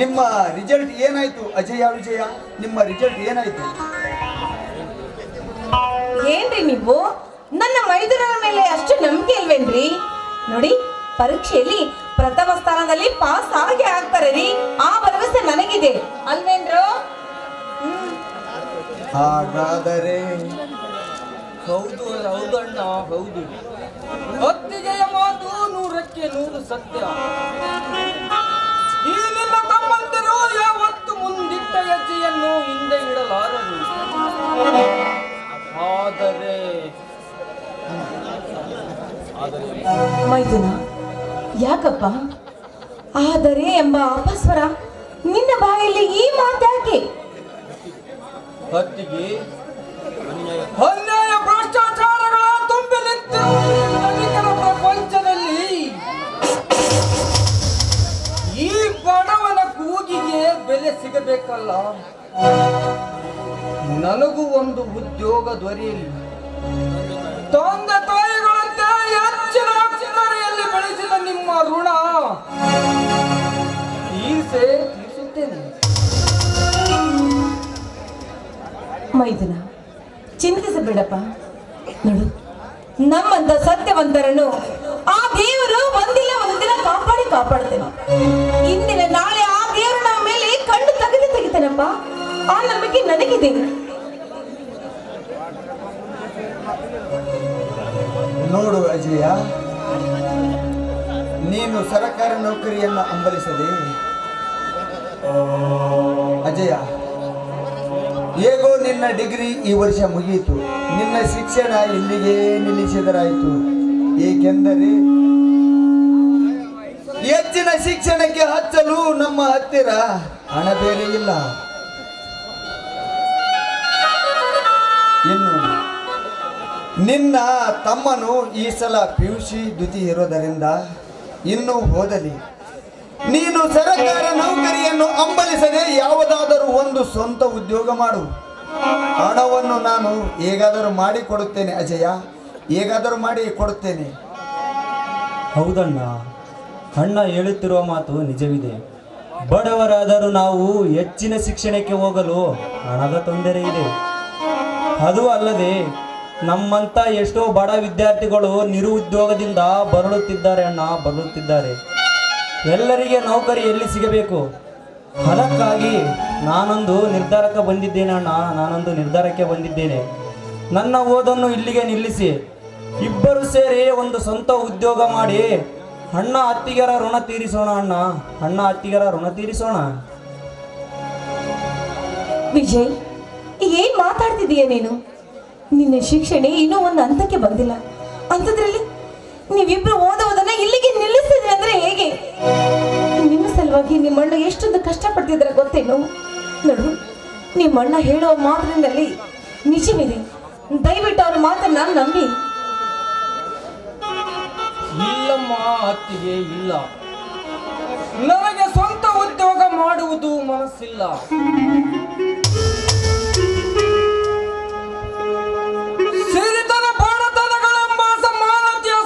ನಿಮ್ಮ ರಿಸಲ್ಟ್ ಏನಾಯ್ತು? ಅಜಯ ವಿಜಯ? ನಿಮ್ಮ ರಿಸಲ್ಟ್ ಏನಾಯ್ತು? ಏನ್ರಿ ನೀವು? ನನ್ನ ಮೈದುನರ ಮೇಲೆ ಅಷ್ಟು ನಂಬಿಕೆ ಇಲ್ವೇನ್ರಿ? ನೋಡಿ ಪರೀಕ್ಷೆಯಲ್ಲಿ ಪ್ರಥಮ ಸ್ಥಾನದಲ್ಲಿ ಪಾಸ್ ಆಗಿ ಆಗ್ತಾರೆ ರೀ. ಆ ಭರವಸೆ ನನಗಿದೆ. ಅಲ್ವೇನ್ರು? ಹಾಗಾದರೆ ಹೌದು ಹೌದಣ್ಣ ಹೌದು. ಹೊತ್ತಿಗೆಯ ಮಾತು ನೂರಕ್ಕೆ ನೂರು ಸತ್ಯ. ಯಾವತ್ತು ಮುಂದಿಟ್ಟ ಹೆಜ್ಜೆಯನ್ನು ಹಿಂದೆ ಇಡಲಾರರು ಆದರೆ ಮೈದುನ ಯಾಕಪ್ಪ? ಆದರೆ ಎಂಬ ಅಪಸ್ವರ ನಿನ್ನ ಬಾಯಲ್ಲಿ ಈ ಮಾತಾಕೆ? ಹೊತ್ತಿಗೆ ಸಿಗಬೇಕಲ್ಲ? ನನಗೂ ಒಂದು ಉದ್ಯೋಗ ದೊರೆಯಲಿ ತಂದೆ ತಾಯಿಗಳಂತೆ ಹೆಚ್ಚಿನ ಅಕ್ಷರಯಲ್ಲಿ ಬೆಳೆಸಿದ ನಿಮ್ಮ ಋಣ ಈಸೆ ತೀರಿಸುತ್ತೇನೆ. ಮೈದುನ, ಚಿಂತಿಸಬೇಡಪ್ಪ. ನೋಡು, ನಮ್ಮಂತ ಸತ್ಯವಂತರನ್ನು ಆ ದೇವರು ಒಂದಿಲ್ಲ ಒಂದು ದಿನ ಕಾಪಾಡಿ ಕಾಪಾಡ್ತೇನೆ. ಇಂದಿನ ನಾಳೆ ತೆಗೆದು ಆ ನಂಬಿಕೆ ನನಗಿದೆ. ನೋಡು ಅಜಯ, ನೀನು ಸರಕಾರಿ ನೌಕರಿಯನ್ನು ಅಂಬಲಿಸದೆ? ಅಜಯ, ಹೇಗೋ ನಿನ್ನ ಡಿಗ್ರಿ ಈ ವರ್ಷ ಮುಗಿಯಿತು ನಿನ್ನ ಶಿಕ್ಷಣ ಇಲ್ಲಿಗೆ ನಿಲ್ಲಿಸಿದರಾಯಿತು. ಏಕೆಂದರೆ ಹೆಚ್ಚಿನ ಶಿಕ್ಷಣಕ್ಕೆ ಹಚ್ಚಲು ನಮ್ಮ ಹತ್ತಿರ ಹಣ ಬೇರೆ ಇಲ್ಲ. ಇನ್ನು ನಿನ್ನ ತಮ್ಮನು ಈ ಸಲ ಪಿ ಯು ಸಿ ದ್ವಿತಿ ಇರೋದರಿಂದ ಇನ್ನೂ ಓದಲಿ ನೀನು ಸರಕಾರ ನೌಕರಿಯನ್ನು ಅಂಬಲಿಸದೆ ಯಾವುದಾದರೂ ಒಂದು ಸ್ವಂತ ಉದ್ಯೋಗ ಮಾಡು. ಹಣವನ್ನು ನಾನು ಹೇಗಾದರೂ ಮಾಡಿ ಕೊಡುತ್ತೇನೆ ಅಜಯ. ಹೇಗಾದರೂ ಮಾಡಿ ಕೊಡುತ್ತೇನೆ. ಹೌದಣ್ಣ. ಅಣ್ಣ ಹೇಳುತ್ತಿರುವ ಮಾತು ನಿಜವಿದೆ. ಬಡವರಾದರೂ ನಾವು ಹೆಚ್ಚಿನ ಶಿಕ್ಷಣಕ್ಕೆ ಹೋಗಲು ಹಣದ ತೊಂದರೆ ಇದೆ. ಅದು ಅಲ್ಲದೆ ನಮ್ಮಂತ ಎಷ್ಟೋ ಬಡ ವಿದ್ಯಾರ್ಥಿಗಳು ನಿರುದ್ಯೋಗದಿಂದ ಬರಳುತ್ತಿದ್ದಾರೆ ಅಣ್ಣ ಬರಳುತ್ತಿದ್ದಾರೆ ಎಲ್ಲರಿಗೆ ನೌಕರಿ ಎಲ್ಲಿ ಸಿಗಬೇಕು? ಅದಕ್ಕಾಗಿ ನಾನೊಂದು ನಿರ್ಧಾರಕ್ಕೆ ಬಂದಿದ್ದೇನೆ ಅಣ್ಣ, ನಾನೊಂದು ನಿರ್ಧಾರಕ್ಕೆ ಬಂದಿದ್ದೇನೆ. ನನ್ನ ಓದನ್ನು ಇಲ್ಲಿಗೆ ನಿಲ್ಲಿಸಿ. ಇಬ್ಬರು ಸೇರಿ ಒಂದು ಸ್ವಂತ ಉದ್ಯೋಗ ಮಾಡಿ ಅಣ್ಣ ಅತ್ತಿಗೆರ ಋಣ ತೀರಿಸೋಣ ಅಣ್ಣ. ಅಣ್ಣ ಅತ್ತಿಗೆರ ಋಣ ತೀರಿಸೋಣ. ವಿಜಯ್ ಏನ್ ಮಾತಾಡ್ತಿದೀಯ ನೀನು? ನಿನ್ನ ಶಿಕ್ಷಣ ಇನ್ನೂ ಒಂದು ಹಂತಕ್ಕೆ ಬಂದಿಲ್ಲ. ಅಂತದ್ರಲ್ಲಿ ನೀವಿಬ್ರು ಓದೋದನ್ನ ಇಲ್ಲಿಗೆ ನಿಲ್ಲಿಸಿದ್ರಿ ಅಂದ್ರೆ ಹೇಗೆ? ನಿಮ್ಮ ಸಲುವಾಗಿ ನಿಮ್ಮಣ್ಣ ಎಷ್ಟೊಂದು ಕಷ್ಟಪಡ್ತಿದ್ರ ಗೊತ್ತೇನು? ನೋಡು, ನಿಮ್ಮಣ್ಣ ಹೇಳೋ ಮಾತಿನಲ್ಲಿ ನಿಜವಿದೆ. ದಯವಿಟ್ಟು ಅವ್ರ ಮಾತನ್ನ ನಂಬಿ. ಇಲ್ಲಮ್ಮ ಅತ್ತಿಗೆ ಇಲ್ಲ. ನನಗೆ ಸ್ವಂತ ಉದ್ಯೋಗ ಮಾಡುವುದು ಮನಸ್ಸಿಲ್ಲ.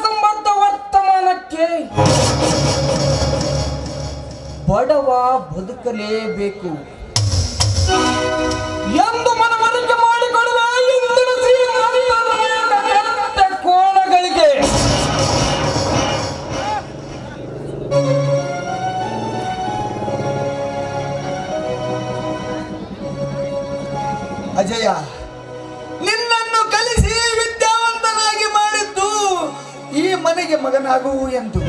ಸಂಬಂಧ ವರ್ತಮಾನಕ್ಕೆ ಬಡವ ಬದುಕಲೇಬೇಕು. ಎಂದು ಮನವರಿಕೆ ಮನೆಗೆ ಮಗನಾಗುವು ಎಂದು.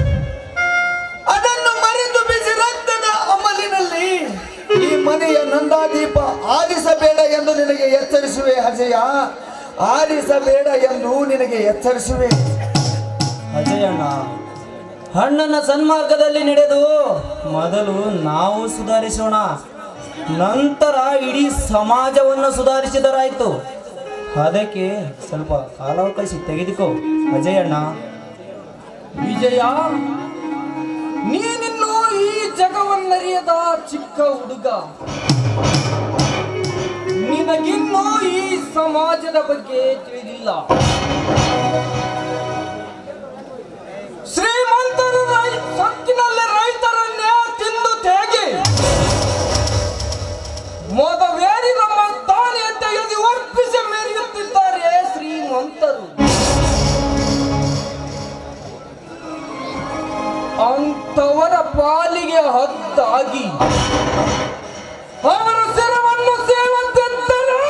ಅದನ್ನು ಮರೆತು ಬಿಸಿ ರಕ್ತದ ಅಮಲಿನಲ್ಲಿ ಈ ಮನೆಯ ನಂದಾದೀಪ ಆರಿಸಬೇಡ ಎಂದು ನಿನಗೆ ಎಚ್ಚರಿಸುವೆ ಅಜಯ. ಆರಿಸಬೇಡ ಎಂದು ನಿನಗೆ ಎಚ್ಚರಿಸುವೆ. ಅಜಯಣ್ಣ ಅಣ್ಣನ ಸನ್ಮಾರ್ಗದಲ್ಲಿ ನಡೆದು ಮೊದಲು ನಾವು ಸುಧಾರಿಸೋಣ. ನಂತರ ಇಡೀ ಸಮಾಜವನ್ನು ಸುಧಾರಿಸಿದರಾಯ್ತು. ಅದಕ್ಕೆ ಸ್ವಲ್ಪ ಕಾಲಾವಕಾಶ ತೆಗೆದುಕೋ ಅಜಯಣ್ಣ. ವಿಜಯ ನೀನಿನ್ನು ಈ ಜಗವನ್ನರಿಯದ ಚಿಕ್ಕ ಹುಡುಗ. ನಿನಗಿನ್ನೂ ಈ ಸಮಾಜದ ಬಗ್ಗೆ ತಿಳಿದಿಲ್ಲ. ಖುದ್ದಾಗಿ ಅವರ ಶಿರವನ್ನು ಸೇವಂತಿದ್ದರೆ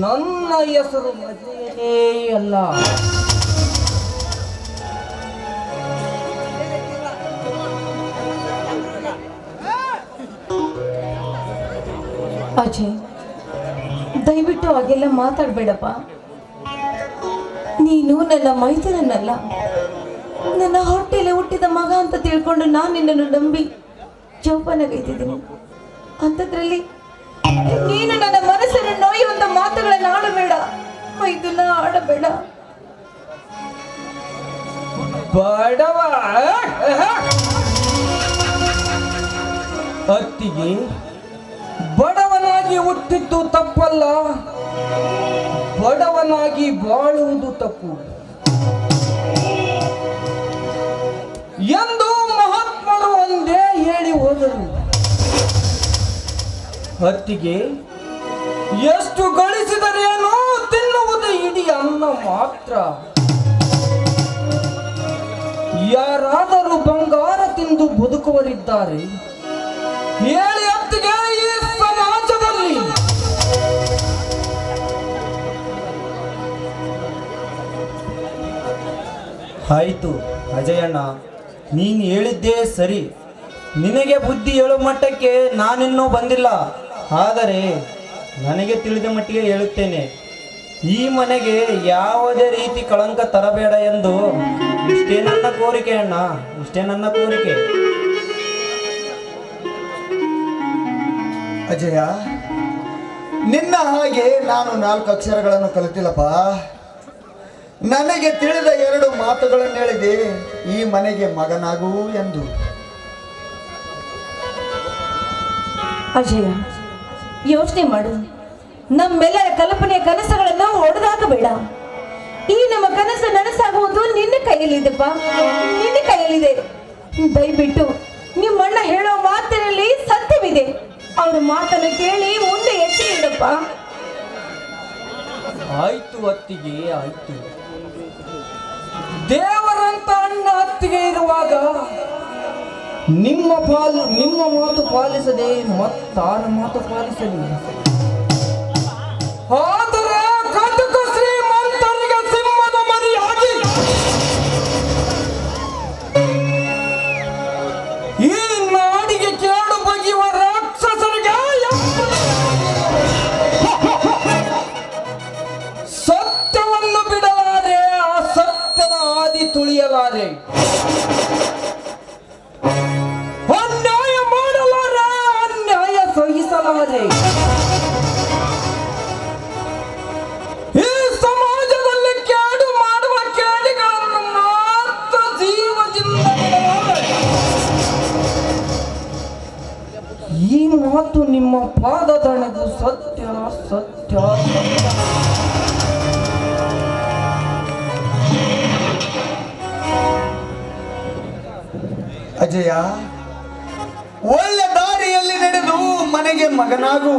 ನನ್ನ ಹೆಸರು ಮದುವೆಯೇ ಅಲ್ಲ. ಅಜಯ್, ದಯವಿಟ್ಟು ಹಾಗೆಲ್ಲ ಮಾತಾಡಬೇಡಪ್ಪ. ನೀನು ನನ್ನ ಮೈದನನ್ನಲ್ಲ ನನ್ನ ಹೊಟ್ಟೆಲೆ ಹುಟ್ಟಿದ ಮಗ ಅಂತ ತಿಳ್ಕೊಂಡು ನಾನು ನಿನ್ನನ್ನು ನಂಬಿ ಚೌಪನಗೈತಿದ್ದೀನಿ ಅಂಥದ್ರಲ್ಲಿ ನೀನು ನನ್ನ ಮನಸ್ಸನ್ನು ನೋಯುವಂತ ಮಾತುಗಳನ್ನು ಆಡಬೇಡ. ಇದನ್ನ ಆಡಬೇಡ. ಬಡವ ಅತ್ತಿಗೆ ಬಡವನಾಗಿ ಹುಟ್ಟಿದ್ದು ತಪ್ಪಲ್ಲ. ಬಡವನಾಗಿ ಬಾಳುವುದು ತಪ್ಪು. ಅತ್ತಿಗೆ ಎಷ್ಟು ಗಳಿಸಿದರೇನೋ ತಿನ್ನುವುದು ಇಡೀ ಅನ್ನ ಮಾತ್ರ. ಯಾರಾದರೂ ಬಂಗಾರ ತಿಂದು ಬದುಕುವರಿದ್ದಾರೆ. ಹೇಳಿ ಅತ್ತಿಗೆ ಈ ಸಮಾಜದಲ್ಲಿ. ಆಯಿತು ಅಜಯಣ್ಣ, ನೀನು ಹೇಳಿದ್ದೇ ಸರಿ. ನಿನಗೆ ಬುದ್ಧಿ ಹೇಳೋ ಮಟ್ಟಕ್ಕೆ ನಾನಿನ್ನೂ ಬಂದಿಲ್ಲ. ಆದರೆ ನನಗೆ ತಿಳಿದ ಮಟ್ಟಿಗೆ ಹೇಳುತ್ತೇನೆ ಈ ಮನೆಗೆ ಯಾವುದೇ ರೀತಿ ಕಳಂಕ ತರಬೇಡ ಎಂದು ಇಷ್ಟೇ ನನ್ನ ಕೋರಿಕೆ ಅಣ್ಣ ಇಷ್ಟೇ ನನ್ನ ಕೋರಿಕೆ. ಅಜಯ ನಿನ್ನ ಹಾಗೆ ನಾನು ನಾಲ್ಕು ಅಕ್ಷರಗಳನ್ನು ಕಲಿತಿಲ್ಲಪ್ಪ. ನನಗೆ ತಿಳಿದ ಎರಡು ಮಾತುಗಳನ್ನು ಹೇಳಿದೆ ಈ ಮನೆಗೆ ಮಗನಾಗು ಎಂದು. ಅಜಯ ಯೋಚನೆ ಮಾಡು. ನಮ್ಮೆಲ್ಲರ ಕಲ್ಪನೆ ಕನಸುಗಳನ್ನು ಒಡೆದಾಕಬೇಡ ಈ ನಮ್ಮ ಕನಸು ನನಸಾಗುವುದು ನಿನ್ನ ಕೈಯಲ್ಲಿದೆಪ್ಪ. ನಿನ್ನ ಕೈಯಲ್ಲಿದೆ. ದಯವಿಟ್ಟು ನಿಮ್ಮಣ್ಣ ಹೇಳೋ ಮಾತಿನಲ್ಲಿ ಸತ್ಯವಿದೆ. ಅವರ ಮಾತನ್ನು ಕೇಳಿ ಮುಂದೆ ಎಚ್ಚರ ಇಡಪ್ಪ. ಆಯ್ತು ಅತ್ತಿಗೆ, ಆಯ್ತು. ದೇವರಂತ ಅಣ್ಣ ಅತ್ತಿಗೆ ಇರುವಾಗ ನಿಮ್ಮ ಪಾಲು, ನಿಮ್ಮ ಮಾತು ಪಾಲಿಸದೆ ಮತ್ತಾರ ಮಾತು ಪಾಲಿಸಲಿ. ಆದರೆ ಕಟಕ ಶ್ರೀಮಂತನಿಗೆ ಸಿಂಹದ ಮರಿಯಾಗಿ. ಈ ನಾಡಿಗೆ ಕೇಳು ಬಗೆಯುವ ರಾಕ್ಷಸರಿಗೆ ಸತ್ಯವನ್ನು ಬಿಡಲಾರೆ, ಆ ಸತ್ಯದ ಆದಿ ತುಳಿಯಲಾರೆ. ಸಹಿಸಲಾರೆ ಈ ಸಮಾಜದಲ್ಲಿ ಕೇಡು ಮಾಡುವ ಕೇಡಿಗಳನ್ನು. ಈ ಮಾತು ನಿಮ್ಮ ಪಾದ ಸತ್ಯ ಸತ್ಯ ಸತ್ಯ ಅಜಯ, ಒಳ್ಳೆ ಮನೆಗೆ ಮಗನಾಗು.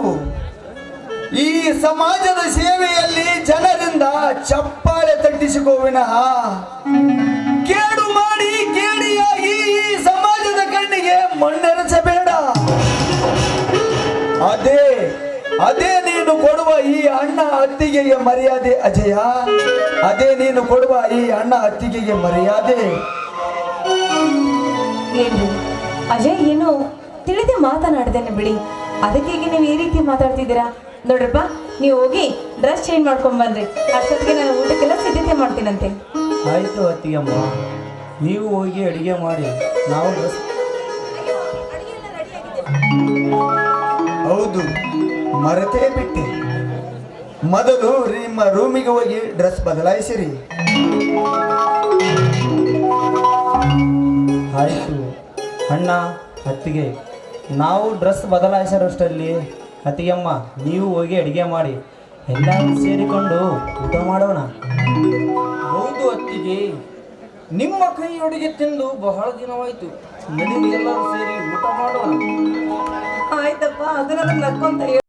ಈ ಸಮಾಜದ ಸೇವೆಯಲ್ಲಿ ಜನರಿಂದ ಚಪ್ಪಾಳೆ ತಟ್ಟಿಸಿಕೋವಿನಃ ಕೇಡು ಮಾಡಿ ಕೇಡಿಯಾಗಿ ಈ ಸಮಾಜದ ಕಣ್ಣಿಗೆ ಮಣ್ಣೆರಸಬೇಡ. ಅದೇ ಅದೇ ನೀನು ಕೊಡುವ ಈ ಅಣ್ಣ ಅತ್ತಿಗೆಗೆ ಮರ್ಯಾದೆ ಅಜಯ. ಅದೇ ನೀನು ಕೊಡುವ ಈ ಅಣ್ಣ ಅತ್ತಿಗೆಗೆ ಮರ್ಯಾದೆ. ಏನು ಅಜಯ್, ಏನು ತಿಳಿದೇ ಮಾತನಾಡ್ದೇನೆ ಬಿಡಿ. ಅದಕ್ಕೆ ಈಗ ನೀವು ಈ ರೀತಿ ಮಾತಾಡ್ತಿದ್ದೀರಾ? ನೋಡ್ರಪ್ಪ ನೀವು ಹೋಗಿ ಡ್ರೆಸ್ ಚೇಂಜ್ ಮಾಡ್ಕೊಂಡ್ ಬನ್ರಿ ಅಷ್ಟೊತ್ತಿಗೆ ನಾನು ಊಟಕ್ಕೆಲ್ಲ ಸಿದ್ಧತೆ ಮಾಡ್ತೀನಂತೆ. ಆಯಿತು ಅತ್ತಿಗೆಮ್ಮ. ನೀವು ಹೋಗಿ ಅಡುಗೆ ಮಾಡಿ ನಾವು ಡ್ರೆಸ್ ಹೌದು ಮರೆತೇ ಬಿಟ್ಟೆ. ಮೊದಲು ನಿಮ್ಮ ರೂಮಿಗೆ ಹೋಗಿ ಡ್ರೆಸ್ ಬದಲಾಯಿಸಿರಿ. ಆಯಿತು. ಅಣ್ಣ ಅತ್ತಿಗೆ. ನಾವು ಡ್ರೆಸ್ ಬದಲಾಯಿಸೋರಷ್ಟರಲ್ಲಿ ಅತ್ತಿಗೆಮ್ಮ ನೀವು ಹೋಗಿ ಅಡುಗೆ ಮಾಡಿ. ಎಲ್ಲರೂ ಸೇರಿಕೊಂಡು ಊಟ ಮಾಡೋಣ. ಹೌದು ಅತ್ತಿಗೆ. ನಿಮ್ಮ ಕೈಯೊಡಿಗೆ ತಿಂದು ಬಹಳ ದಿನವಾಯಿತು. ಎಲ್ಲರೂ ಸೇರಿ ಊಟ ಮಾಡೋಣ. ಆಯ್ತಪ್ಪ ಅದನ್ನ ನಕ್ಕೊಂತ